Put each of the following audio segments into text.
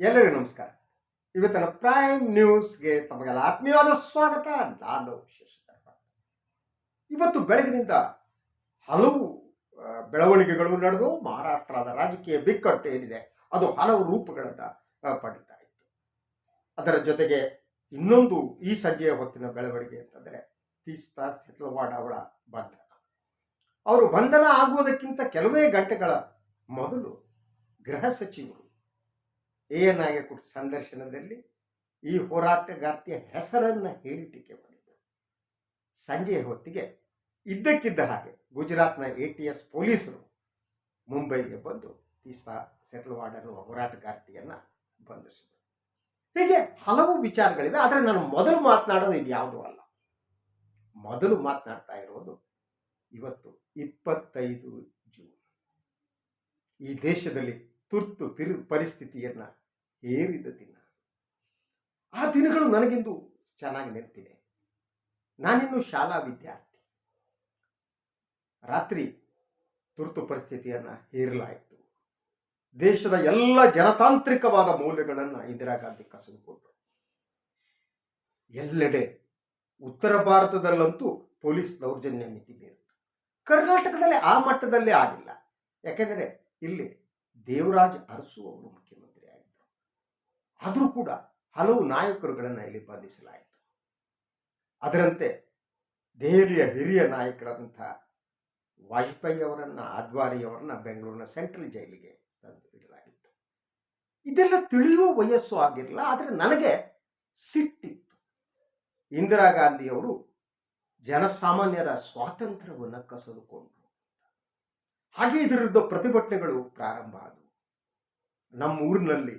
ಎಲ್ಲರಿಗೂ ನಮಸ್ಕಾರ. ಇವತ್ತಿನ ಪ್ರೈಮ್ ನ್ಯೂಸ್ಗೆ ತಮಗೆಲ್ಲ ಆತ್ಮೀಯವಾದ ಸ್ವಾಗತ. ನಾನು. ಇವತ್ತು ಬೆಳಗಿನಿಂದ ಹಲವು ಬೆಳವಣಿಗೆಗಳು ನಡೆದು ಮಹಾರಾಷ್ಟ್ರದ ರಾಜಕೀಯ ಬಿಕ್ಕಟ್ಟು ಏನಿದೆ, ಅದು ಹಲವು ರೂಪಗಳನ್ನು ಪಡೀತಾ ಇತ್ತು. ಅದರ ಜೊತೆಗೆ ಇನ್ನೊಂದು ಈ ಸಂಜೆಯ ಹೊತ್ತಿನ ಬೆಳವಣಿಗೆ ಅಂತಂದರೆ ತೀಸ್ತಾ ಸೆಟ್ಲವಾಡ ಅವಳ ಬಂಧನ. ಅವರು ಬಂಧನ ಆಗುವುದಕ್ಕಿಂತ ಕೆಲವೇ ಗಂಟೆಗಳ ಮೊದಲು ಗೃಹ ಸಚಿವರು ಏನಾಗೆ ಕೊಟ್ಟ ಸಂದರ್ಶನದಲ್ಲಿ ಈ ಹೋರಾಟಗಾರ್ತಿಯ ಹೆಸರನ್ನು ಹೇಳಿ ಟೀಕೆ ಮಾಡಿದರು. ಸಂಜೆಯ ಹೊತ್ತಿಗೆ ಇದ್ದಕ್ಕಿದ್ದ ಹಾಗೆ ಗುಜರಾತ್ನ ಎ ಟಿ ಎಸ್ ಪೊಲೀಸರು ಮುಂಬೈಗೆ ಬಂದು ತೀಸ್ತಾ ಸೆಟ್ಲವಾಡ್ ಹೋರಾಟಗಾರ್ತಿಯನ್ನು ಬಂಧಿಸಿದರು. ಹೀಗೆ ಹಲವು ವಿಚಾರಗಳಿವೆ. ಆದರೆ ನಾನು ಮೊದಲು ಮಾತನಾಡೋದು ಇದು ಯಾವುದೂ ಅಲ್ಲ. ಮೊದಲು ಮಾತನಾಡ್ತಾ ಇರೋದು ಇವತ್ತು ಇಪ್ಪತ್ತೈದು ಜೂನ್. ಈ ದೇಶದಲ್ಲಿ ತುರ್ತು ಪಿರಿ, ಪರಿಸ್ಥಿತಿಯನ್ನು ಹೇರಿದ ದಿನ. ಆ ದಿನಗಳು ನನಗಿಂದು ಚೆನ್ನಾಗಿ ನೆನಪಿದೆ. ನಾನಿನ್ನು ಶಾಲಾ ವಿದ್ಯಾರ್ಥಿ. ರಾತ್ರಿ ತುರ್ತು ಪರಿಸ್ಥಿತಿಯನ್ನು ಹೇರಲಾಯಿತು. ದೇಶದ ಎಲ್ಲ ಜನತಾಂತ್ರಿಕವಾದ ಮೌಲ್ಯಗಳನ್ನು ಇಂದಿರಾ ಗಾಂಧಿ ಕಸಿದುಕೊಂಡರು ಎಲ್ಲೆಡೆ ಉತ್ತರ ಭಾರತದಲ್ಲಂತೂ ಪೊಲೀಸ್ ದೌರ್ಜನ್ಯ ಮಿತಿ ಮೀರಿತು. ಕರ್ನಾಟಕದಲ್ಲಿ ಆ ಮಟ್ಟದಲ್ಲೇ ಆಗಿಲ್ಲ. ಯಾಕೆಂದರೆ ಇಲ್ಲಿ ದೇವರಾಜ್ ಅರಸು ಅವರು ಮುಖ್ಯಮಂತ್ರಿ. ಆದರೂ ಕೂಡ ಹಲವು ನಾಯಕರುಗಳನ್ನು ಇಲ್ಲಿ ಬಂಧಿಸಲಾಯಿತು. ಅದರಂತೆ ದೆಹಲಿಯ ಹಿರಿಯ ನಾಯಕರಾದಂಥ ವಾಜಪೇಯಿ ಅವರನ್ನು ಅದ್ವಾನಿಯವರನ್ನ ಬೆಂಗಳೂರಿನ ಸೆಂಟ್ರಲ್ ಜೈಲಿಗೆ ತಂದು ಇಡಲಾಗಿತ್ತು. ಇದೆಲ್ಲ ತಿಳಿಯುವ ವಯಸ್ಸು ಆಗಿರಲಿಲ್ಲ, ಆದರೆ ನನಗೆ ಸಿಟ್ಟಿತ್ತು. ಇಂದಿರಾ ಗಾಂಧಿಯವರು ಜನಸಾಮಾನ್ಯರ ಸ್ವಾತಂತ್ರ್ಯವನ್ನು ಕಸಿದುಕೊಂಡರು. ಹಾಗೆ ಇದರ ಪ್ರತಿಭಟನೆಗಳು ಪ್ರಾರಂಭ ಆದವು. ನಮ್ಮ ಊರಿನಲ್ಲಿ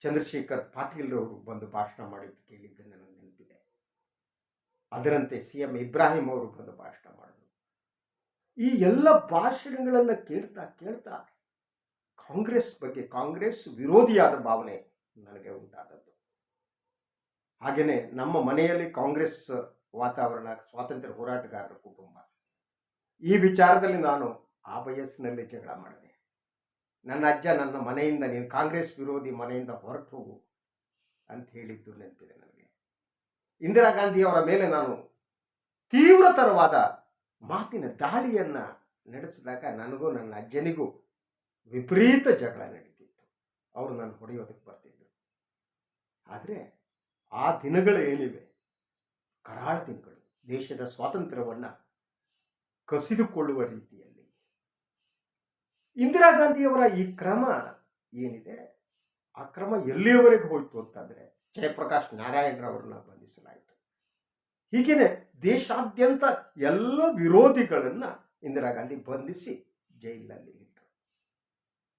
ಚಂದ್ರಶೇಖರ್ ಪಾಟೀಲ್ ಅವರು ಬಂದು ಭಾಷಣ ಮಾಡಿದ್ದು ಕೇಳಿದ್ದು ನನಗೆ ನೆನಪಿದೆ. ಅದರಂತೆ ಸಿ ಎಂ ಇಬ್ರಾಹಿಂ ಅವರು ಬಂದು ಭಾಷಣ ಮಾಡಿದರು. ಈ ಎಲ್ಲ ಭಾಷಣಗಳನ್ನು ಕೇಳ್ತಾ ಕೇಳ್ತಾ ಕಾಂಗ್ರೆಸ್ ಬಗ್ಗೆ ಕಾಂಗ್ರೆಸ್ ವಿರೋಧಿಯಾದ ಭಾವನೆ ನನಗೆ ಉಂಟಾದದ್ದು. ಹಾಗೆಯೇ ನಮ್ಮ ಮನೆಯಲ್ಲಿ ಕಾಂಗ್ರೆಸ್ ವಾತಾವರಣ, ಸ್ವಾತಂತ್ರ್ಯ ಹೋರಾಟಗಾರರ ಕುಟುಂಬ. ಈ ವಿಚಾರದಲ್ಲಿ ನಾನು ಆ ವಯಸ್ಸಿನಲ್ಲಿ ಜಗಳ ಮಾಡಿದೆ. ನನ್ನ ಅಜ್ಜ ನನ್ನ ಮನೆಯಿಂದ, ನೀನು ಕಾಂಗ್ರೆಸ್ ವಿರೋಧಿ ಮನೆಯಿಂದ ಹೊರಟು ಹೋಗು ಅಂತ ಹೇಳಿದ್ದು ನೆನಪಿದೆ ನನಗೆ. ಇಂದಿರಾ ಗಾಂಧಿಯವರ ಮೇಲೆ ನಾನು ತೀವ್ರತರವಾದ ಮಾತಿನ ದಾಳಿಯನ್ನು ನಡೆಸಿದಾಗ ನನಗೂ ನನ್ನ ಅಜ್ಜನಿಗೂ ವಿಪರೀತ ಜಗಳ ನಡೀತಿತ್ತು. ಅವರು ನಾನು ಹೊಡೆಯೋದಕ್ಕೆ ಬರ್ತಿದ್ದರು ಆದರೆ ಆ ದಿನಗಳು ಏನಿವೆ? ಕರಾಳ ದಿನಗಳು. ದೇಶದ ಸ್ವಾತಂತ್ರ್ಯವನ್ನು ಕಸಿದುಕೊಳ್ಳುವ ರೀತಿಯಲ್ಲಿ. ಇಂದಿರಾ ಗಾಂಧಿಯವರ ಈ ಕ್ರಮ ಏನಿದೆ? ಆ ಕ್ರಮ ಎಲ್ಲಿಯವರೆಗೆ ಹೋಯಿತು ಅಂತಂದರೆ ಜಯಪ್ರಕಾಶ್ ನಾರಾಯಣರವರನ್ನ ಬಂಧಿಸಲಾಯಿತು. ಹೀಗೇನೆ ದೇಶಾದ್ಯಂತ ಎಲ್ಲ ವಿರೋಧಿಗಳನ್ನು ಇಂದಿರಾ ಗಾಂಧಿ ಬಂಧಿಸಿ ಜೈಲಿನಲ್ಲಿ ಇಟ್ಟರು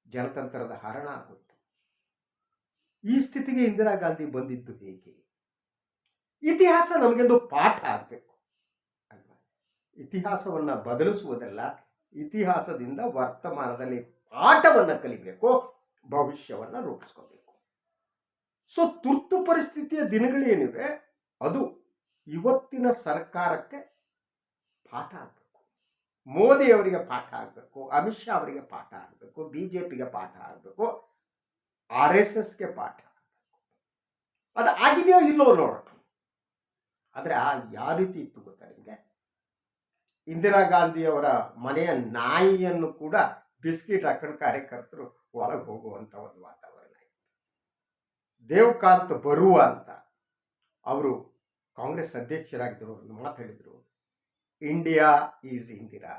ಜನತಂತ್ರದ ಹರಣ ಆಗೋಯ್ತು. ಈ ಸ್ಥಿತಿಗೆ ಇಂದಿರಾ ಗಾಂಧಿ ಬಂದಿದ್ದು ಹೇಗೆ? ಇತಿಹಾಸ ನಮಗೆಂದು ಪಾಠ ಆಗಬೇಕು ಅಲ್ವಾ? ಇತಿಹಾಸವನ್ನು ಬದಲಿಸುವುದಲ್ಲ ಇತಿಹಾಸದಿಂದ ವರ್ತಮಾನದಲ್ಲಿ ಪಾಠವನ್ನು ಕಲಿಬೇಕು, ಭವಿಷ್ಯವನ್ನು ರೂಪಿಸ್ಕೋಬೇಕು. ಸೊ ತುರ್ತು ಪರಿಸ್ಥಿತಿಯ ದಿನಗಳೇನಿವೆ, ಅದು ಇವತ್ತಿನ ಸರ್ಕಾರಕ್ಕೆ ಪಾಠ ಆಗಬೇಕು. ಮೋದಿ ಅವರಿಗೆ ಪಾಠ ಆಗಬೇಕು, ಅಮಿತ್ ಶಾ ಅವರಿಗೆ ಪಾಠ ಆಗಬೇಕು ಬಿ ಜೆ ಪಿಗೆ ಪಾಠ ಆಗಬೇಕು, ಆರ್ ಎಸ್ ಎಸ್ಗೆ ಪಾಠ ಆಗಬೇಕು. ಅದು ಆಗಿದೆಯೋ ಇಲ್ಲೋ ನೋಡೋಣ. ಆದರೆ ಆ ಯಾವ ರೀತಿ ಇತ್ತು ಗೊತ್ತಾ ನಿಮಗೆ? ಇಂದಿರಾ ಗಾಂಧಿಯವರ ಮನೆಯ ನಾಯಿಯನ್ನು ಕೂಡ ಬಿಸ್ಕಿಟ್ ಹಾಕೊಂಡು ಕಾರ್ಯಕರ್ತರು ಒಳಗೆ ಹೋಗುವಂಥ ಒಂದು ವಾತಾವರಣ ಇತ್ತು. ದೇವಕಾಂತ್ ಬರುವ ಅಂತ ಅವರು ಕಾಂಗ್ರೆಸ್ ಅಧ್ಯಕ್ಷರಾಗಿದ್ದರು ಮಾತಾಡಿದರು India is Indira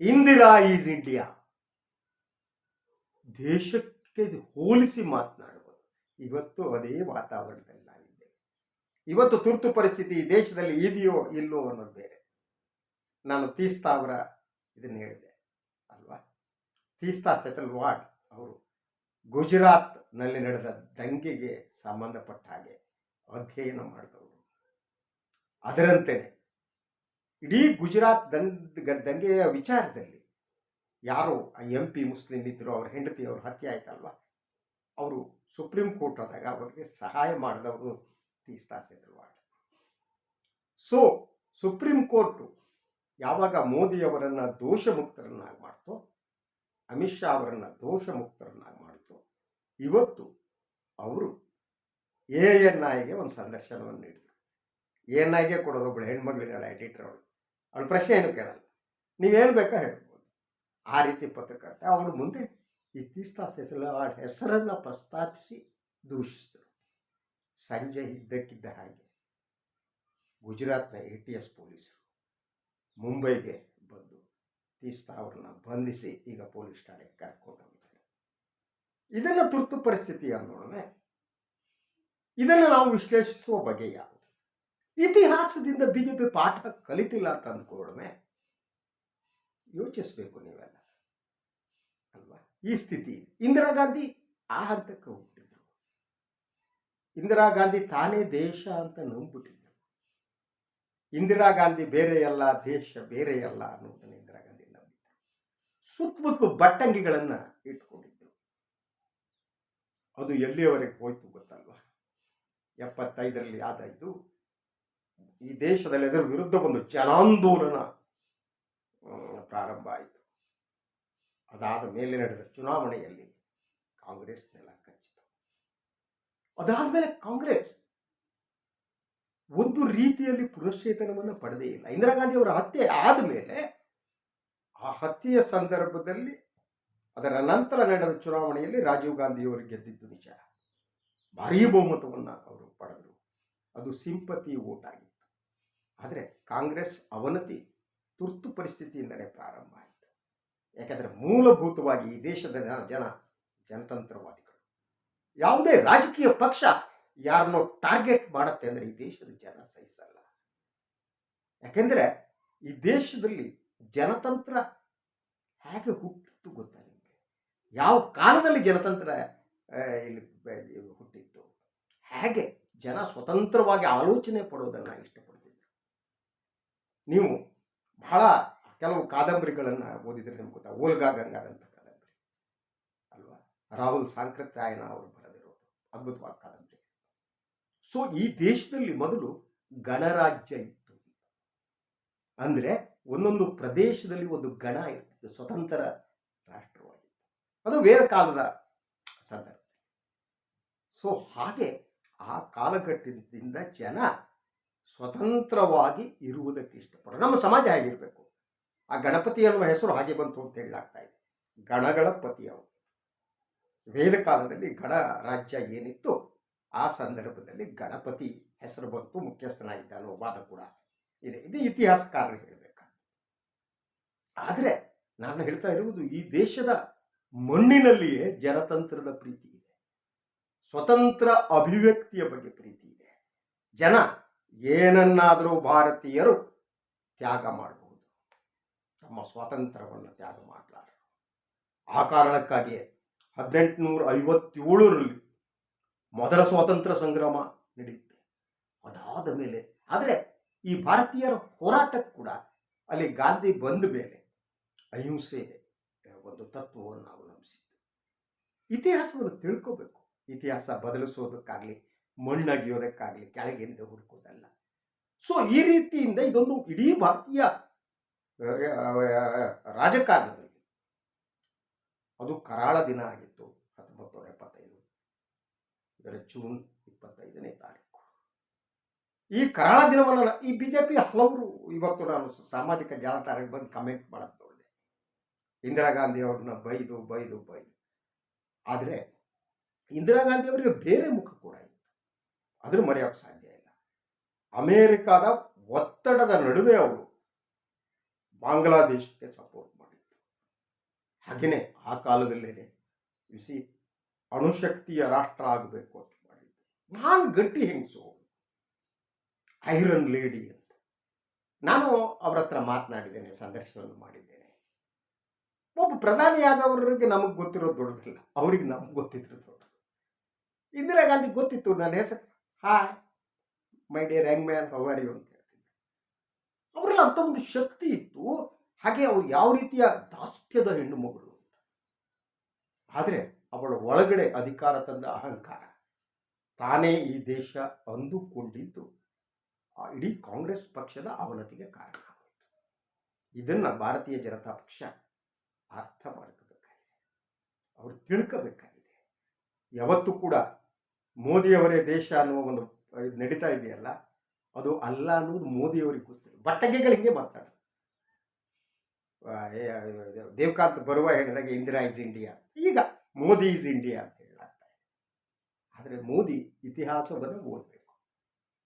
Indira is India. ದೇಶಕ್ಕೆ ಹೋಲಿಸಿ ಮಾತನಾಡುವುದು. ಇವತ್ತು ಅದೇ ವಾತಾವರಣದಲ್ಲಿ ನಾವಿದ್ದೇವೆ. ಇವತ್ತು ತುರ್ತು ಪರಿಸ್ಥಿತಿ ದೇಶದಲ್ಲಿ ಇದೆಯೋ ಇಲ್ಲೋ ಅನ್ನೋದು ಬೇರೆ. ನಾನು ತೀಸ್ತಾ ಅವರ ಇದನ್ನು ಹೇಳಿದೆ, ಅಲ್ವಾ? ತೀಸ್ತಾ ಸೆತಲ್ ವಾಡ್ ಅವರು ಗುಜರಾತ್ನಲ್ಲಿ ನಡೆದ ದಂಗೆಗೆ ಸಂಬಂಧಪಟ್ಟ ಹಾಗೆ ಅಧ್ಯಯನ ಮಾಡಿದವರು. ಅದರಂತೆಯೇ ಇಡೀ ಗುಜರಾತ್ ದಂಗ, ದಂಗೆಯ ವಿಚಾರದಲ್ಲಿ ಯಾರು ಎಂ ಪಿ ಮುಸ್ಲಿಂ ಇದ್ದರು ಅವ್ರ ಹೆಂಡತಿ ಅವ್ರ ಹತ್ಯೆ ಆಯ್ತಲ್ವ? ಅವರು ಸುಪ್ರೀಂ ಕೋರ್ಟ್ ಆದಾಗ ಅವರಿಗೆ ಸಹಾಯ ಮಾಡಿದವರು Teesta Setalvad so, supreme court ಯಾವಾಗ ಮೋದಿಯವರನ್ನು ದೋಷಮುಕ್ತರನ್ನಾಗಿ ಮಾಡ್ತೋ ಅಮಿತ್ ಶಾ ಅವರನ್ನು ದೋಷಮುಕ್ತರನ್ನಾಗಿ ಮಾಡ್ತೋ ಇವತ್ತು ಅವರು ಎ ಎನ್ ಐಗೆ ಒಂದು ಸಂದರ್ಶನವನ್ನು ನೀಡಿದರು. ಎ ಎನ್ ಐಗೆ ಕೊಡೋದು ಒಬ್ಬಳು ಹೆಣ್ಮಗಳಿದ್ದಾಳೆ ಎಡಿಟರ್ ಅವಳು. ಅವಳು ಪ್ರಶ್ನೆ ಏನು ಕೇಳಲ್ಲ. ನೀವೇನು ಬೇಕಾ ಹೇಳ್ಬೋದು. ಆ ರೀತಿ ಪತ್ರಕರ್ತ ಅವಳು ಮುಂದೆ ತೀಸ್ತಾ ಆ ಹೆಸರನ್ನು ಪ್ರಸ್ತಾಪಿಸಿ ದೂಷಿಸಿದರು. ಸಂಜೆ ಇದ್ದಕ್ಕಿದ್ದ ಹಾಗೆ ಗುಜರಾತ್ನ ಎ ಟಿ ಎಸ್ ಪೊಲೀಸರು ಮುಂಬೈಗೆ ಬಂದು ತೀಸ್ತಾ ಅವ್ರನ್ನ ಬಂಧಿಸಿ ಈಗ ಪೊಲೀಸ್ ಠಾಣೆಗೆ ಕರ್ಕೊಂಡು ಹೋಗಿದ್ದಾರೆ. ಇದನ್ನು ತುರ್ತು ಪರಿಸ್ಥಿತಿ ಅನ್ನೋಣವೇ ಇದನ್ನು ನಾವು ವಿಶ್ಲೇಷಿಸುವ ಬಗೆ ಯಾವುದು? ಇತಿಹಾಸದಿಂದ ಬಿ ಜೆ ಪಿ ಪಾಠ ಕಲಿತಿಲ್ಲ ಅಂತ ಅಂದ್ಕೊಳ್ಳೋಣ. ಯೋಚಿಸಬೇಕು ನೀವೆಲ್ಲ. ಅಲ್ವಾ? ಈ ಸ್ಥಿತಿ ಇಂದಿರಾ ಗಾಂಧಿ ಆ ಹಂತಕ್ಕೆ ಹುಟ್ಟಿದ್ರು ಇಂದಿರಾ ಗಾಂಧಿ ತಾನೇ ದೇಶ ಅಂತ ನಂಬಿಬಿಟ್ಟಿದ್ರು. ಇಂದಿರಾ ಗಾಂಧಿ ಬೇರೆಯಲ್ಲ, ದೇಶ ಬೇರೆಯಲ್ಲ ಅನ್ನೋದನ್ನು ಇಂದಿರಾ ಗಾಂಧಿ ನಂಬಿದ್ರು ಸುತ್ತಮುತ್ತಲು ಬಟ್ಟಂಗಿಗಳನ್ನು ಇಟ್ಕೊಂಡಿದ್ರು. ಅದು ಎಲ್ಲಿಯವರೆಗೆ ಹೋಯ್ತು ಗೊತ್ತಲ್ವ? ಎಪ್ಪತ್ತೈದರಲ್ಲಿ ಆದ ಇದು, ಈ ದೇಶದಲ್ಲಿ ಅದರ ವಿರುದ್ಧ ಒಂದು ಜನಾಂದೋಲನ ಪ್ರಾರಂಭ ಆಯಿತು. ಅದಾದ ಮೇಲೆ ನಡೆದ ಚುನಾವಣೆಯಲ್ಲಿ ಕಾಂಗ್ರೆಸ್ ನೆಲ ಕಚ್ಚಿತು. ಅದಾದಮೇಲೆ ಕಾಂಗ್ರೆಸ್ ಒಂದು ರೀತಿಯಲ್ಲಿ ಪುನಶ್ಚೇತನವನ್ನು ಪಡೆದೇ ಇಲ್ಲ. ಇಂದಿರಾ ಗಾಂಧಿ ಅವರ ಹತ್ಯೆ ಆದಮೇಲೆ ಆ ಹತ್ಯೆಯ ಸಂದರ್ಭದಲ್ಲಿ ಅದರ ನಂತರ ನಡೆದ ಚುನಾವಣೆಯಲ್ಲಿ ರಾಜೀವ್ ಗಾಂಧಿಯವರು ಗೆದ್ದಿದ್ದು ನಿಜ. ಭಾರೀ ಬಹುಮತವನ್ನು ಅವರು ಪಡೆದರು. ಅದು ಸಿಂಪತಿ ಓಟ್ ಆಗಿತ್ತು ಆದರೆ ಕಾಂಗ್ರೆಸ್ ಅವನತಿ ತುರ್ತು ಪರಿಸ್ಥಿತಿಯಿಂದಲೇ ಪ್ರಾರಂಭ ಆಯಿತು. ಯಾಕೆಂದರೆ ಮೂಲಭೂತವಾಗಿ ಈ ದೇಶದ ಜನ, ಜನತಂತ್ರವಾದಿಗಳು. ಯಾವುದೇ ರಾಜಕೀಯ ಪಕ್ಷ ಯಾರನ್ನೋ ಟಾರ್ಗೆಟ್ ಮಾಡುತ್ತೆ ಅಂದರೆ ಈ ದೇಶದ ಜನ ಸಹಿಸಲ್ಲ. ಯಾಕೆಂದರೆ ಈ ದೇಶದಲ್ಲಿ ಜನತಂತ್ರ ಹೇಗೆ ಹುಟ್ಟಿತ್ತು ಗೊತ್ತಾ ನಿಮಗೆ? ಯಾವ ಕಾಲದಲ್ಲಿ ಜನತಂತ್ರ ಇಲ್ಲಿ ಹುಟ್ಟಿತ್ತು? ಹೇಗೆ ಜನ ಸ್ವತಂತ್ರವಾಗಿ ಆಲೋಚನೆ ಪಡೋದನ್ನು ಇಷ್ಟಪಡ್ತಿದ್ರು? ನೀವು ಬಹಳ ಕೆಲವು ಕಾದಂಬರಿಗಳನ್ನು ಓದಿದರೆ ನಿಮ್ಗೆ ಗೊತ್ತಾ? ಓಲ್ಗಾ ಗಂಗಾದಂಥ ಕಾದಂಬರಿ. ಅಲ್ವಾ? ರಾಹುಲ್ ಸಾಂಕೃತ್ಯಾಯನ ಅವರು ಬರೆದಿರೋದು. ಅದ್ಭುತವಾದ ಕಾದಂಬರಿ. ಸೊ ಈ ದೇಶದಲ್ಲಿ ಮೊದಲು ಗಣರಾಜ್ಯ ಇತ್ತು. ಅಂದರೆ ಒಂದೊಂದು ಪ್ರದೇಶದಲ್ಲಿ ಒಂದು ಗಣ ಇರ್ತಿತ್ತು, ಸ್ವತಂತ್ರ ರಾಷ್ಟ್ರವಾಗಿತ್ತು. ಅದು ವೇದ ಕಾಲದ ಸಂದರ್ಭ ಸೊ ಹಾಗೆ ಆ ಕಾಲಘಟ್ಟದಿಂದ ಜನ ಸ್ವತಂತ್ರವಾಗಿ ಇರುವುದಕ್ಕೆ ಇಷ್ಟಪಡೋರು. ನಮ್ಮ ಸಮಾಜ ಹೇಗಿರಬೇಕು? ಆ ಗಣಪತಿ ಅನ್ನುವ ಹೆಸರು ಹಾಗೆ ಬಂತು ಅಂತ ಹೇಳಲಾಗ್ತಾ ಇದೆ. ಗಣಗಳ ಪತಿ ಅವರು ವೇದ ಕಾಲದಲ್ಲಿ ಗಣ ರಾಜ್ಯ ಏನಿತ್ತು? ಆ ಸಂದರ್ಭದಲ್ಲಿ ಗಣಪತಿ ಹೆಸರು ಬಂತು ಮುಖ್ಯಸ್ಥನಾಗಿದ್ದ ಅನ್ನೋ ವಾದ ಕೂಡ ಇದೆ. ಇದು ಇತಿಹಾಸಕಾರರು ಹೇಳಬೇಕು ಆದರೆ ನಾನು ಹೇಳ್ತಾ ಇರುವುದು, ಈ ದೇಶದ ಮಣ್ಣಿನಲ್ಲಿಯೇ ಜನತಂತ್ರದ ಪ್ರೀತಿ ಇದೆ. ಸ್ವತಂತ್ರ ಅಭಿವ್ಯಕ್ತಿಯ ಬಗ್ಗೆ ಪ್ರೀತಿ ಇದೆ. ಜನ ಏನನ್ನಾದರೂ ಭಾರತೀಯರು ತ್ಯಾಗ ಮಾಡಬಹುದು. ತಮ್ಮ ಸ್ವಾತಂತ್ರ್ಯವನ್ನು ತ್ಯಾಗ ಮಾಡಲಾರರು. ಆ ಕಾರಣಕ್ಕಾಗಿಯೇ ಹದಿನೆಂಟುನೂರ ಐವತ್ತೇಳರಲ್ಲಿ ಮೊದಲ ಸ್ವಾತಂತ್ರ್ಯ ಸಂಗ್ರಾಮ ನಡೆಯುತ್ತೆ. ಅದಾದ ಮೇಲೆ, ಆದರೆ ಈ ಭಾರತೀಯರ ಹೋರಾಟಕ್ಕೆ ಕೂಡ ಅಲ್ಲಿ ಗಾಂಧಿ ಬಂದ ಮೇಲೆ ಅಹಿಂಸೆ ಒಂದು ತತ್ವವನ್ನು ಅವಲಂಬಿಸಿತ್ತು ಇತಿಹಾಸವನ್ನು ತಿಳ್ಕೋಬೇಕು. ಇತಿಹಾಸ ಬದಲಿಸೋದಕ್ಕಾಗಲಿ, ಮಣ್ಣಗಿಯೋದಕ್ಕಾಗಲಿ ಕೆಳಗಿಂದ ಹುಡುಕೋದಲ್ಲ. ಸೊ ಈ ರೀತಿಯಿಂದ ಇದೊಂದು ಇಡೀ ಭಾರತೀಯ ರಾಜಕಾರಣದಲ್ಲಿ ಅದು ಕರಾಳ ದಿನ ಆಗಿತ್ತು ಹತ್ತೊಂಬತ್ತು ಜೂನ್ ಇಪ್ಪತ್ತೈದನೇ ತಾರೀಕು. ಈ ಕರಾಳ ದಿನವನ್ನು ಈ ಬಿ ಜೆ ಪಿ ಹಲವರು ಇವತ್ತು ನಾನು ಸಾಮಾಜಿಕ ಜಾಲತಾಣಕ್ಕೆ ಬಂದು ಕಮೆಂಟ್ ಮಾಡೋದು ನೋಡಿದೆ. ಇಂದಿರಾ ಗಾಂಧಿ ಅವ್ರನ್ನ ಬೈದು ಬೈದು ಬೈದು. ಆದರೆ ಇಂದಿರಾ ಗಾಂಧಿ ಅವರಿಗೆ ಬೇರೆ ಮುಖ ಕೂಡ ಇತ್ತು ಅದನ್ನು ಮರೆಯೋಕ್ಕೆ ಸಾಧ್ಯ ಇಲ್ಲ. ಅಮೇರಿಕಾದ ಒತ್ತಡದ ನಡುವೆ ಅವರು ಬಾಂಗ್ಲಾದೇಶಕ್ಕೆ ಸಪೋರ್ಟ್ ಮಾಡಿತ್ತು ಹಾಗೆಯೇ ಆ ಕಾಲದಲ್ಲೇನೆ ಬಿಸಿ ಅಣುಶಕ್ತಿಯ ರಾಷ್ಟ್ರ ಆಗಬೇಕು ಅಂತ ಮಾಡಿದ್ದು. ನಾನು ಗಟ್ಟಿ ಹೆಂಗಸು ಐರನ್ ಲೇಡಿ ಅಂತ. ನಾನು ಅವರ ಹತ್ರ ಮಾತನಾಡಿದ್ದೇನೆ, ಸಂದರ್ಶನವನ್ನು ಮಾಡಿದ್ದೇನೆ. ಒಬ್ಬ ಪ್ರಧಾನಿಯಾದವರಿಗೆ ನಮಗೆ ಗೊತ್ತಿರೋದು ದೊಡ್ಡದಿಲ್ಲ. ಅವ್ರಿಗೆ ನಮ್ಗೆ ಗೊತ್ತಿದ್ರು ದೊಡ್ಡದು. ಇಂದಿರಾ ಗಾಂಧಿ ಗೊತ್ತಿತ್ತು, ನನ್ನ ಹೆಸರು. Hi my dear young man how are ಅಂತ ಹೇಳ್ತೀನಿ ಅವರಲ್ಲಿ ಅಂತ ಒಂದು ಶಕ್ತಿ ಇತ್ತು. ಹಾಗೆ ಅವ್ರು ಯಾವ ರೀತಿಯ ದಾಸ್ಯದ ಹೆಣ್ಣು ಮಗಳು ಆದರೆ ಅವಳ ಒಳಗಡೆ ಅಧಿಕಾರ ತಂದ ಅಹಂಕಾರ. ತಾನೇ ಈ ದೇಶ ಅಂದುಕೊಂಡಿದ್ದು. ಇಡೀ ಕಾಂಗ್ರೆಸ್ ಪಕ್ಷದ ಅವನತಿಗೆ ಕಾರಣ ಇದನ್ನು ಭಾರತೀಯ ಜನತಾ ಪಕ್ಷ ಅರ್ಥ ಮಾಡ್ಕೋಬೇಕಾಗಿದೆ. ಅವರು ತಿಳ್ಕೋಬೇಕಾಗಿದೆ. ಯಾವತ್ತೂ ಕೂಡ ಮೋದಿಯವರೇ ದೇಶ ಅನ್ನುವ ಒಂದು ನಡೀತಾ ಇದೆಯಲ್ಲ, ಅದು ಅಲ್ಲ ಅನ್ನೋದು ಮೋದಿಯವರಿಗೆ ಗೊತ್ತಿಲ್ಲ. ಬಟ್ಟಗೆಗಳು ಹಿಂಗೆ ಮಾತಾಡೋದು. ದೇವಕಾಂತ್ ಬರುವ ಹೇಳಿದಾಗ ಇಂದಿರಾ ಇಸ್ ಇಂಡಿಯಾ. ಈಗ ಮೋದಿ ಈಸ್ ಇಂಡಿಯಾ ಅಂತ ಇದೆ ಆದರೆ ಮೋದಿ ಇತಿಹಾಸವನ್ನು ಓದಬೇಕು.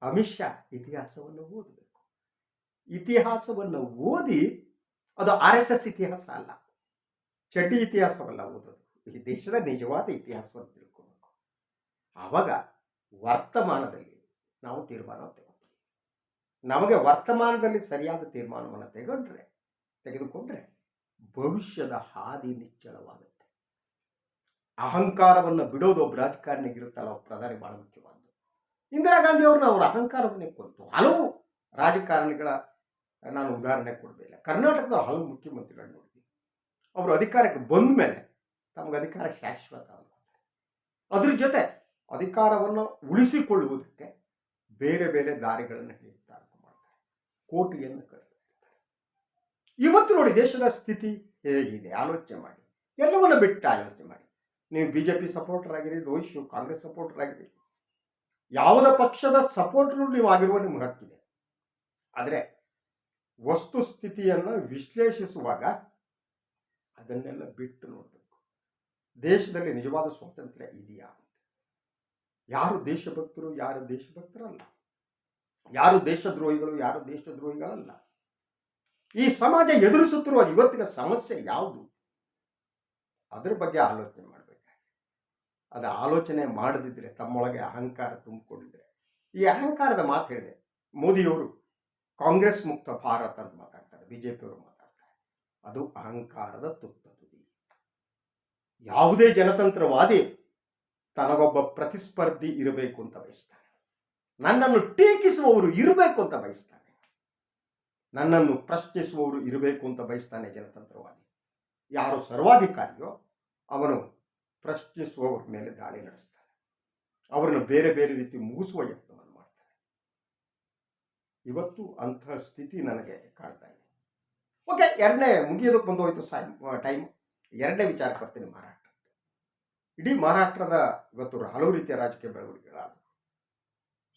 ಅಮಿತ್ ಶಾ ಇತಿಹಾಸವನ್ನು ಓದಬೇಕು. ಇತಿಹಾಸವನ್ನು ಓದಿ ಅದು ಆರ್ ಎಸ್ ಎಸ್ ಇತಿಹಾಸ ಅಲ್ಲ. ಚಡ್ಡಿ ಇತಿಹಾಸವಲ್ಲ ಓದೋದು. ಈ ದೇಶದ ನಿಜವಾದ ಇತಿಹಾಸವನ್ನು ತಿಳ್ಕೋಬೇಕು. ಆವಾಗ ವರ್ತಮಾನದಲ್ಲಿ ನಾವು ತೀರ್ಮಾನ ತಗೋತೀವಿ ನಮಗೆ ವರ್ತಮಾನದಲ್ಲಿ ಸರಿಯಾದ ತೀರ್ಮಾನವನ್ನು ತೆಗೊಂಡ್ರೆ, ತೆಗೆದುಕೊಂಡ್ರೆ ಭವಿಷ್ಯದ ಹಾದಿ ನಿಚ್ಚಳವಾಗುತ್ತೆ. ಅಹಂಕಾರವನ್ನು ಬಿಡೋದು ಒಬ್ಬ ರಾಜಕಾರಣಿಗಿರುತ್ತಲ್ಲ ಒಬ್ಬ ಪ್ರಧಾನಿ ಬಹಳ ಮುಖ್ಯವಾದ್ದು ಇಂದಿರಾ ಗಾಂಧಿ ಅವ್ರನ್ನ ಅವರ ಅಹಂಕಾರವನ್ನೇ ಕೊಂತು ಹಲವು ರಾಜಕಾರಣಿಗಳ, ನಾನು ಉದಾಹರಣೆ ಕೊಡಬೇಕಿಲ್ಲ ಕರ್ನಾಟಕದ ಹಲವು ಮುಖ್ಯಮಂತ್ರಿಗಳು ನೋಡಿದ್ವಿ ಅವರು ಅಧಿಕಾರಕ್ಕೆ ಬಂದ ಮೇಲೆ ತಮಗೆ ಅಧಿಕಾರ ಶಾಶ್ವತ ಅನ್ಕೋತಾರೆ ಅದ್ರ ಜೊತೆ ಅಧಿಕಾರವನ್ನು ಉಳಿಸಿಕೊಳ್ಳುವುದಕ್ಕೆ ಬೇರೆ ಬೇರೆ ದಾರಿಗಳನ್ನು ಹಿಡಿಯುತ್ತಾ ಮಾಡ್ತಾರೆ. ಕೋಟಿಯನ್ನು ಕಳೆದು ಇವತ್ತು ನೋಡಿ ದೇಶದ ಸ್ಥಿತಿ ಹೇಗಿದೆ? ಆಲೋಚನೆ ಮಾಡಿ. ಎಲ್ಲವನ್ನು ಬಿಟ್ಟು ಆಲೋಚನೆ ಮಾಡಿ. ನೀವು ಬಿ ಜೆ ಪಿ ಸಪೋರ್ಟರ್ ಆಗಿರಿ, ರೋಹಿತ್ ಶಿವ್ ಕಾಂಗ್ರೆಸ್ ಸಪೋರ್ಟರ್ ಆಗಿರಿ. ಯಾವುದ ಪಕ್ಷದ ಸಪೋರ್ಟರ್ ನೀವು ಆಗಿರುವ ನಿಮ್ಗೆ ಹಕ್ಕಿದೆ. ಆದರೆ ವಸ್ತು ಸ್ಥಿತಿಯನ್ನು ವಿಶ್ಲೇಷಿಸುವಾಗ ಅದನ್ನೆಲ್ಲ ಬಿಟ್ಟು ನೋಡಬೇಕು. ದೇಶದಲ್ಲಿ ನಿಜವಾದ ಸ್ವಾತಂತ್ರ್ಯ ಇದೆಯಾ ಅಂತ. ಯಾರು ದೇಶಭಕ್ತರು, ಯಾರು ದೇಶಭಕ್ತರಲ್ಲ. ಯಾರು ದೇಶದ್ರೋಹಿಗಳು, ಯಾರು ದೇಶದ್ರೋಹಿಗಳಲ್ಲ. ಈ ಸಮಾಜ ಎದುರಿಸುತ್ತಿರುವ ಇವತ್ತಿನ ಸಮಸ್ಯೆ ಯಾವುದು? ಅದರ ಬಗ್ಗೆ ಆಲೋಚನೆ ಮಾಡಬೇಕಾಗಿದೆ ಅದು ಆಲೋಚನೆ ಮಾಡದಿದ್ದರೆ ತಮ್ಮೊಳಗೆ ಅಹಂಕಾರ ತುಂಬಿಕೊಂಡಿದ್ರೆ. ಈ ಅಹಂಕಾರದ ಮಾತು ಹೇಳಿದೆ, ಮೋದಿಯವರು ಕಾಂಗ್ರೆಸ್ ಮುಕ್ತ ಭಾರತ ಅಂತ ಮಾತಾಡ್ತಾರೆ ಬಿ ಜೆ ಪಿಯವರು ಮಾತಾಡ್ತಾರೆ. ಅದು ಅಹಂಕಾರದ ತುತ್ತ ತುದಿ ಯಾವುದೇ ಜನತಂತ್ರವಾದಿ ತನಗೊಬ್ಬ ಪ್ರತಿಸ್ಪರ್ಧಿ ಇರಬೇಕು ಅಂತ ಬಯಸ್ತಾನೆ. ನನ್ನನ್ನು ಟೀಕಿಸುವವರು ಇರಬೇಕು ಅಂತ ಬಯಸ್ತಾನೆ. ನನ್ನನ್ನು ಪ್ರಶ್ನಿಸುವವರು ಇರಬೇಕು ಅಂತ ಬಯಸ್ತಾನೆ ಜನತಂತ್ರವಾದಿ. ಯಾರು ಸರ್ವಾಧಿಕಾರಿಯೋ ಅವನು ಪ್ರಶ್ನಿಸುವವರ ಮೇಲೆ ದಾಳಿ ನಡೆಸ್ತಾರೆ. ಅವರನ್ನು ಬೇರೆ ಬೇರೆ ರೀತಿ ಮುಗಿಸುವ ಯತ್ನವನ್ನು ಮಾಡ್ತಾರೆ. ಇವತ್ತು ಅಂತಹ ಸ್ಥಿತಿ ನನಗೆ ಕಾಣ್ತಾ ಇದೆ. ಓಕೆ, ಎರಡನೇ ಮುಗಿಯೋದಕ್ಕೆ ಬಂದು ಹೋಯ್ತು ಸಾ ಟೈಮ್. ಎರಡನೇ ವಿಚಾರಕ್ಕೆ ಬರ್ತೀನಿ ಮಹಾರಾಷ್ಟ್ರ ಇಡೀ ಮಹಾರಾಷ್ಟ್ರದ ಇವತ್ತು ಹಲವು ರೀತಿಯ ರಾಜಕೀಯ ಬೆಳವಣಿಗೆಗಳಾದವು.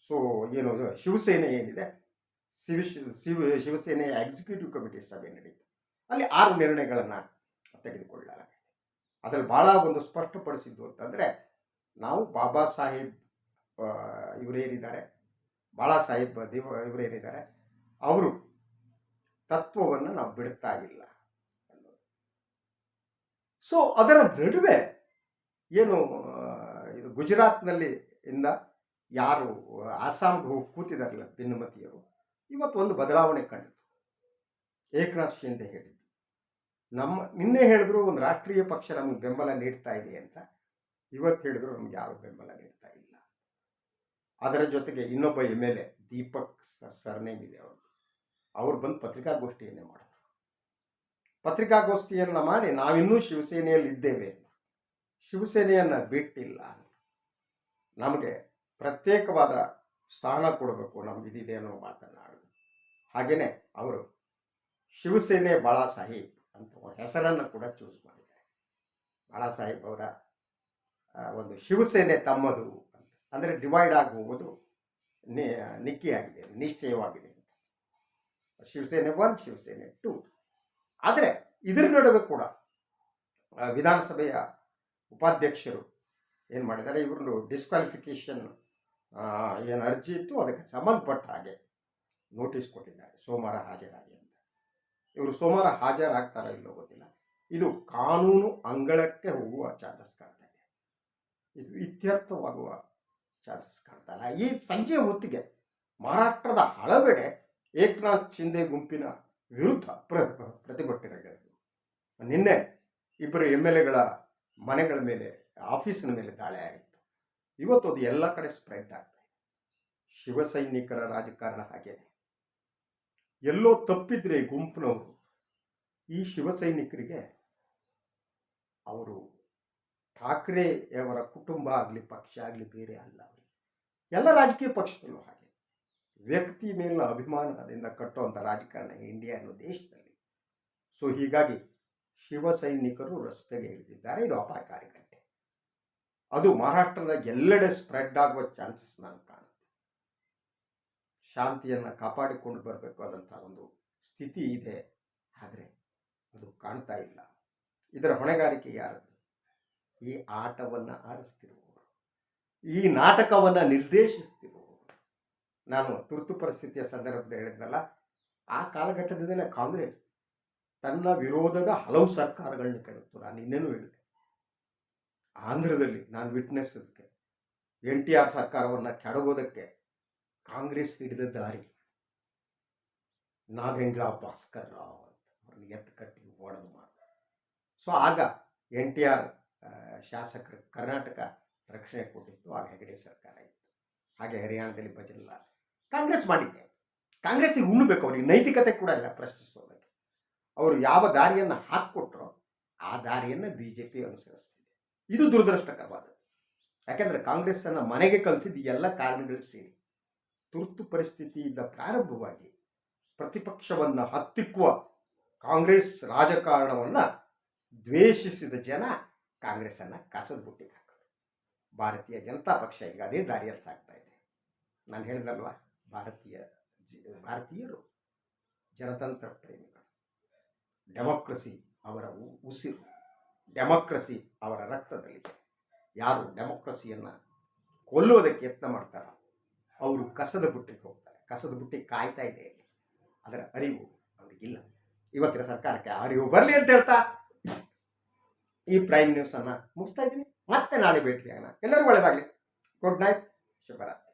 ಸೊ ಏನು, ಶಿವಸೇನೆ ಏನಿದೆ? ಶಿವ ಶಿವ, ಶಿವಸೇನೆಯ ಎಕ್ಸಿಕ್ಯೂಟಿವ್ ಕಮಿಟಿ ಸಭೆ ನಡೆಯಿತು ಅಲ್ಲಿ ಆರು ನಿರ್ಣಯಗಳನ್ನು ತೆಗೆದುಕೊಳ್ಳಲಾಗಿದೆ. ಅದರಲ್ಲಿ ಭಾಳ ಒಂದು ಸ್ಪಷ್ಟಪಡಿಸಿದ್ದು ಅಂತಂದರೆ ನಾವು ಬಾಬಾ ಸಾಹೇಬ್ ಇವರೇನಿದ್ದಾರೆ ಬಾಳಾ ಸಾಹೇಬ್ ದೇವ ಇವರೇನಿದ್ದಾರೆ ಅವರು ತತ್ವವನ್ನು ನಾವು ಬಿಡ್ತಾ ಇಲ್ಲ ಸೊ ಅದರ ನಡುವೆ ಏನು ಇದು ಗುಜರಾತ್ನಲ್ಲಿ ಇಂದ ಯಾರು ಆಸಾಮ್ಗೆ ಹೋಗಿ ಕೂತಿದಾರಲ್ಲ ಭಿನ್ನಮತಿಯರು ಇವತ್ತು ಒಂದು ಬದಲಾವಣೆ ಕಂಡಿತು. ಏಕನಾಥ್ ಶಿಂದೆ ಹೇಳಿದ್ದು. ನಮ್ಮ, ನಿನ್ನೆ ಹೇಳಿದ್ರು ಒಂದು ರಾಷ್ಟ್ರೀಯ ಪಕ್ಷ ನಮಗೆ ಬೆಂಬಲ ನೀಡ್ತಾ ಇದೆ ಅಂತ. ಇವತ್ತು ಹೇಳಿದ್ರು ನಮ್ಗೆ ಯಾರು ಬೆಂಬಲ ನೀಡ್ತಾ ಇಲ್ಲ. ಅದರ ಜೊತೆಗೆ ಇನ್ನೊಬ್ಬ M L A, Deepak surname ಇದೆ ಅವರು. ಅವ್ರು ಬಂದು ಪತ್ರಿಕಾಗೋಷ್ಠಿಯನ್ನೇ ಮಾಡಿದ್ರು. ಪತ್ರಿಕಾಗೋಷ್ಠಿಯನ್ನು ಮಾಡಿ ನಾವಿನ್ನೂ ಶಿವಸೇನೆಯಲ್ಲಿ ಇದ್ದೇವೆ ಶಿವಸೇನೆಯನ್ನು ಬಿಟ್ಟಿಲ್ಲ ನಮಗೆ ಪ್ರತ್ಯೇಕವಾದ ಸ್ಥಾನ ಕೊಡಬೇಕು ನಮ್ಗೆ ಅನ್ನೋ ಮಾತನಾಡಿದ್ರು ಹಾಗೆಯೇ ಅವರು ಶಿವಸೇನೆ ಬಾಳಾ ಸಾಹೇಬ್ ಅಂತ ಹೆಸರನ್ನು ಕೂಡ ಚೂಸ್ ಮಾಡಿದ್ದಾರೆ. ಬಾಳಾ ಸಾಹೇಬ್ ಅವರ ಒಂದು ಶಿವಸೇನೆ ತಮ್ಮದು ಅಂತ. ಅಂದರೆ ಡಿವೈಡ್ ಆಗಿ ಹೋಗೋದು ನಿಕ್ಕಿಯಾಗಿದೆ, ನಿಶ್ಚಯವಾಗಿದೆ ಅಂತ. ಶಿವಸೇನೆ ಒನ್ ಶಿವಸೇನೆ ಟು ಆದರೆ ಇದರ ನಡುವೆ ಕೂಡ ವಿಧಾನಸಭೆಯ ಉಪಾಧ್ಯಕ್ಷರು ಏನು ಮಾಡಿದ್ದಾರೆ ಇವರು ಡಿಸ್ಕ್ವಾಲಿಫಿಕೇಷನ್ ಏನು ಅರ್ಜಿ ಇತ್ತು, ಅದಕ್ಕೆ ಸಂಬಂಧಪಟ್ಟ ಹಾಗೆ ನೋಟಿಸ್ ಕೊಟ್ಟಿದ್ದಾರೆ. ಸೋಮವಾರ ಹಾಜರಾಗಿ ಇವರು ಸೋಮವಾರ ಹಾಜರಾಗ್ತಾರೋ ಇಲ್ಲೋ ಗೊತ್ತಿಲ್ಲ. ಇದು ಕಾನೂನು ಅಂಗಳಕ್ಕೆ ಹೋಗುವ ಚಾನ್ಸಸ್ ಕಾಣ್ತಾ ಇದೆ. ಇದು ಇತ್ಯರ್ಥವಾಗುವ ಚಾನ್ಸಸ್ ಕಾಣ್ತಾ ಇಲ್ಲ. ಈ ಸಂಜೆ ಹೊತ್ತಿಗೆ ಮಹಾರಾಷ್ಟ್ರದ ಹಲವೆಡೆ ಏಕನಾಥ್ ಶಿಂದೆ ಗುಂಪಿನ ವಿರುದ್ಧ ಪ್ರ ಪ್ರತಿಭಟನೆಗಳಿವೆ. ನಿನ್ನೆ ಇಬ್ಬರು ಎಂ ಎಲ್ ಎಗಳ ಮನೆಗಳ ಮೇಲೆ, ಆಫೀಸಿನ ಮೇಲೆ ದಾಳಿ ಆಯಿತು ಇವತ್ತು ಅದು ಎಲ್ಲ ಕಡೆ ಸ್ಪ್ರೆಡ್ ಆಗ್ತಾ ಇದೆ. ಶಿವಸೈನಿಕರ ರಾಜಕಾರಣ ಹಾಗೇನೆ. ಎಲ್ಲೋ ತಪ್ಪಿದ್ರೆ ಗುಂಪಿನವರು, ಈ ಶಿವಸೈನಿಕರಿಗೆ ಅವರು ಠಾಕ್ರೆಯವರ ಕುಟುಂಬ ಆಗಲಿ, ಪಕ್ಷ ಆಗಲಿ ಬೇರೆ ಅಲ್ಲ ಎಲ್ಲ ರಾಜಕೀಯ ಪಕ್ಷದಲ್ಲೂ ಹಾಗೆ. ವ್ಯಕ್ತಿ ಮೇಲಿನ ಅಭಿಮಾನದಿಂದ ಕಟ್ಟುವಂಥ ರಾಜಕಾರಣ ಇಂಡಿಯಾ ಅನ್ನೋ ದೇಶದಲ್ಲಿ. ಸೊ ಹೀಗಾಗಿ ಶಿವಸೈನಿಕರು ರಸ್ತೆಗೆ ಇಳಿದಿದ್ದಾರೆ. ಇದು ಅಪಾಯಕಾರಿ ಘಟನೆ. ಅದು ಮಹಾರಾಷ್ಟ್ರದ ಎಲ್ಲೆಡೆ ಸ್ಪ್ರೆಡ್ ಆಗುವ ಚಾನ್ಸಸ್ ನಾನು ಕಾಣುತ್ತೆ. ಶಾಂತಿಯನ್ನು ಕಾಪಾಡಿಕೊಂಡು ಬರಬೇಕು ಆದಂಥ ಒಂದು ಸ್ಥಿತಿ ಇದೆ. ಆದರೆ ಅದು ಕಾಣ್ತಾ ಇಲ್ಲ. ಇದರ ಹೊಣೆಗಾರಿಕೆ ಯಾರದ್ದು ಈ ಆಟವನ್ನು ಆಡಿಸ್ತಿರುವವರು. ಈ ನಾಟಕವನ್ನು ನಿರ್ದೇಶಿಸ್ತಿರುವವರು. ನಾನು ತುರ್ತು ಪರಿಸ್ಥಿತಿಯ ಸಂದರ್ಭದಲ್ಲಿ ಹೇಳಿದ್ನಲ್ಲ, ಆ ಕಾಲಘಟ್ಟದಿಂದಲೇ ಕಾಂಗ್ರೆಸ್ ತನ್ನ ವಿರೋಧದ ಹಲವು ಸರ್ಕಾರಗಳನ್ನ ಕೇಳುತ್ತು ನಾನು ಇನ್ನೇನು ಹೇಳಿದೆ. ಆಂಧ್ರದಲ್ಲಿ ನಾನು ವಿಟ್ನೆಸ್ ಅದಕ್ಕೆ ಎನ್ ಟಿ ಆರ್ ಸರ್ಕಾರವನ್ನು ಕೆಡಗೋದಕ್ಕೆ ಕಾಂಗ್ರೆಸ್ ಹಿಡಿದ ದಾರಿ. ನಾಗೇಂದ್ರ ಭಾಸ್ಕರ್ ರಾವ್ ಅಂತ ಅವ್ರನ್ನ ಎತ್ತು ಕಟ್ಟಿ ಒಡೆದು ಮಾಡ ಸೊ ಆಗ ಎನ್ ಟಿ ಆರ್ ಶಾಸಕರು ಕರ್ನಾಟಕ ರಕ್ಷಣೆ ಕೊಟ್ಟಿತ್ತು. ಆಗ ಹೆಗಡೆ ಸರ್ಕಾರ ಇತ್ತು. ಹಾಗೆ ಹರಿಯಾಣದಲ್ಲಿ ಭಜನಲ್ಲ. ಕಾಂಗ್ರೆಸ್ ಮಾಡಿದ್ದೆ. ಕಾಂಗ್ರೆಸ್ಸಿಗೆ ಉಣ್ಣಬೇಕು ಅವ್ರಿಗೆ. ನೈತಿಕತೆ ಕೂಡ ಇಲ್ಲ ಪ್ರಶ್ನಿಸೋದಕ್ಕೆ. ಅವರು ಯಾವ ದಾರಿಯನ್ನು ಹಾಕಿಕೊಟ್ರೋ ಆ ದಾರಿಯನ್ನು ಬಿ ಜೆ ಪಿ ಅನುಸರಿಸ್ತಿದೆ. ಇದು ದುರದೃಷ್ಟಕರವಾದದ್ದು. ಯಾಕೆಂದರೆ ಕಾಂಗ್ರೆಸ್ಸನ್ನು ಮನೆಗೆ ಕಲಿಸಿದ ಎಲ್ಲ ಕಾರಣಗಳು ಸೇರಿ ತುರ್ತು ಪರಿಸ್ಥಿತಿಯಿಂದ ಪ್ರಾರಂಭವಾಗಿ ಪ್ರತಿಪಕ್ಷವನ್ನು ಹತ್ತಿಕ್ಕುವ ಕಾಂಗ್ರೆಸ್ ರಾಜಕಾರಣವನ್ನು ದ್ವೇಷಿಸಿದ ಜನ ಕಾಂಗ್ರೆಸ್ಸನ್ನು ಕಸದ ಬುಟ್ಟಿಗೆ ಹಾಕಿದ್ರು. ಭಾರತೀಯ ಜನತಾ ಪಕ್ಷ ಈಗ ಅದೇ ದಾರಿಯಲ್ಲಿ ಸಾಗ್ತಾ ಇದೆ. ನಾನು ಹೇಳಿದಲ್ವ? ಭಾರತೀಯ ಭಾರತೀಯರು, ಜನತಂತ್ರ ಪ್ರೇಮಿಗಳು. ಡೆಮೋಕ್ರಸಿ ಅವರ ಉಸಿರು, ಡೆಮೋಕ್ರಸಿ ಅವರ ರಕ್ತದಲ್ಲಿದೆ. ಯಾರು ಡೆಮೋಕ್ರಸಿಯನ್ನು ಕೊಲ್ಲುವುದಕ್ಕೆ ಯತ್ನ ಮಾಡ್ತಾರೋ ಅವರು ಕಸದ ಬುಟ್ಟಿಗೆ ಹೋಗ್ತಾರೆ ಕಸದ ಬುಟ್ಟಿ ಕಾಯ್ತಾ ಇದೆ ಅದರ ಅರಿವು ಅವರಿಗಿಲ್ಲ. ಇವತ್ತಿನ ಸರ್ಕಾರಕ್ಕೆ ಅರಿವು ಬರಲಿ ಅಂತ ಹೇಳ್ತಾ ಈ ಪ್ರೈಮ್ ನ್ಯೂಸನ್ನು ಮುಗಿಸ್ತಾ ಇದ್ದೀನಿ. ಮತ್ತೆ ನಾಳೆ ಭೇಟಿಯಾಗೋಣ. ಎಲ್ಲರೂ ಒಳ್ಳೆಯದಾಗಲಿ ಗುಡ್ ನೈಟ್ ಶುಭರಾತ್ರಿ.